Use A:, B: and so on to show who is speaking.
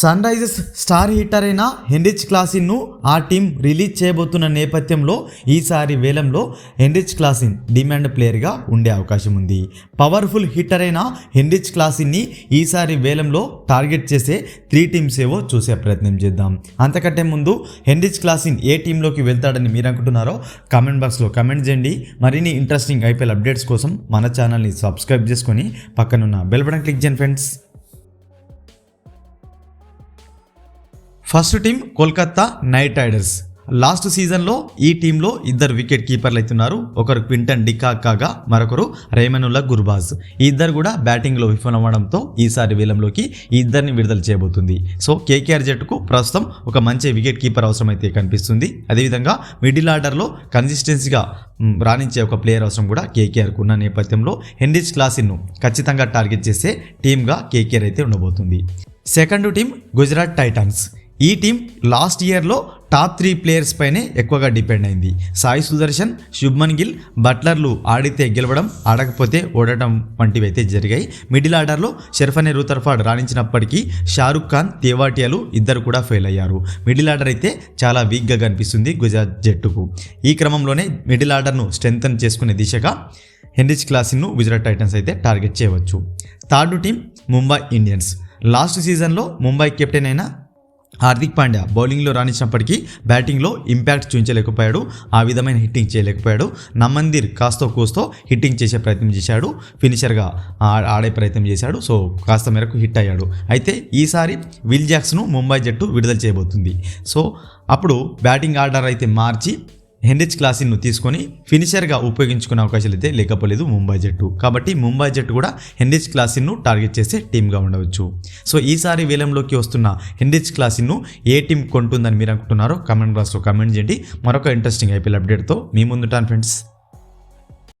A: Sun Risers star hitter అయిన Heinrich క్లాసిన్ను ఆ టీం రిలీజ్ చేయబోతున్న నేపథ్యంలో ఈసారి వేలంలో హెన్రిచ్ క్లాసిన్ డిమాండ్ ప్లేయర్గా ఉండే అవకాశం ఉంది. పవర్ఫుల్ హిట్టర్ అయిన హెన్రిచ్ క్లాసిన్ని ఈసారి వేలంలో టార్గెట్ చేసే త్రీ టీమ్స్ ఏవో చూసే ప్రయత్నం చేద్దాం. అంతకంటే ముందు హెన్రిచ్ క్లాసిన్ ఏ టీంలోకి వెళ్తాడని మీరు అనుకుంటున్నారో కామెంట్ బాక్స్లో కామెంట్ చేయండి. మరిన్ని ఇంట్రెస్టింగ్ ఐపీఎల్ అప్డేట్స్ కోసం మన ఛానల్ని సబ్స్క్రైబ్ చేసుకొని పక్కనున్న బెల్ బటన్ క్లిక్ చేయండి friends. First team Kolkata Knight Riders. Last సీజన్లో ఈ టీంలో ఇద్దరు వికెట్ కీపర్లు అవుతున్నారు. ఒకరు క్వింటన్ డికాక్ కాగా మరొకరు రేమనుల్లా గుర్బాజ్. ఈ ఇద్దరు కూడా బ్యాటింగ్లో విఫలమవడంతో ఈసారి వేలంలోకి ఈ ఇద్దరిని విడుదల చేయబోతుంది. సో కేకేఆర్ జట్టుకు ప్రస్తుతం ఒక మంచి వికెట్ కీపర్ అవసరమైతే కనిపిస్తుంది. అదేవిధంగా మిడిల్ ఆర్డర్లో కన్సిస్టెన్సీగా రాణించే ఒక ప్లేయర్ అవసరం కూడా కేకేఆర్కు ఉన్న నేపథ్యంలో హెన్రిచ్ క్లాసిన్ను ఖచ్చితంగా టార్గెట్ చేసే టీమ్గా కేకేఆర్ అయితే ఉండబోతుంది. Second team Gujarat Titans. ఈ టీం లాస్ట్ ఇయర్లో టాప్ త్రీ ప్లేయర్స్ పైనే ఎక్కువగా డిపెండ్ అయింది. సాయి సుదర్శన్ శుభ్మన్ గిల్ బట్లర్లు ఆడితే గెలవడం ఆడకపోతే ఓడటం వంటివి అయితే జరిగాయి. మిడిల్ ఆర్డర్లో షెర్ఫనే రూతర్ఫాడ్ రాణించినప్పటికీ షారుఖ్ ఖాన్ తేవాటియాలు ఇద్దరు కూడా ఫెయిల్ అయ్యారు. మిడిల్ ఆర్డర్ అయితే చాలా వీక్గా కనిపిస్తుంది గుజరాత్ జట్టుకు. ఈ క్రమంలోనే మిడిల్ ఆర్డర్ను స్ట్రెంగ్తన్ చేసుకునే దిశగా హెన్రిచ్ క్లాసిన్ను గుజరాత్ టైటన్స్ అయితే టార్గెట్ చేయవచ్చు. Third team Mumbai Indians. Last సీజన్లో ముంబై కెప్టెన్ అయిన హార్దిక్ పాండ్యా బౌలింగ్లో రాణించినప్పటికీ బ్యాటింగ్లో ఇంపాక్ట్ చూపించలేకపోయాడు. ఆ విధమైన హిట్టింగ్ చేయలేకపోయాడు. నమ్మందిర్ కాస్తో కూస్తో హిట్టింగ్ చేసే ప్రయత్నం చేశాడు. ఫినిషర్గా ఆడే ప్రయత్నం చేశాడు. సో కాస్త మేరకు హిట్ అయ్యాడు. అయితే ఈసారి విల్ జాక్స్ను ముంబై జట్టు విడుదల చేయబోతుంది. సో అప్పుడు బ్యాటింగ్ ఆర్డర్ అయితే మార్చి హెన్రిచ్ క్లాసిన్ను తీసుకొని ఫినిషర్గా ఉపయోగించుకునే అవకాశాలు అయితే లేకపోలేదు ముంబై జట్టు. కాబట్టి ముంబై జట్టు కూడా హెన్రిచ్ క్లాసిన్ను టార్గెట్ చేసే టీమ్గా ఉండవచ్చు. సో ఈసారి వేలంలోకి వస్తున్న హెన్రిచ్ క్లాసిన్ను ఏ టీం కొంటుందని మీరు అనుకుంటున్నారో కమెంట్ బాక్స్లో కమెంట్ చేయండి. మరొక ఇంట్రెస్టింగ్ ఐపీఎల్ అప్డేట్తో మీ ముందుంటాను ఫ్రెండ్స్.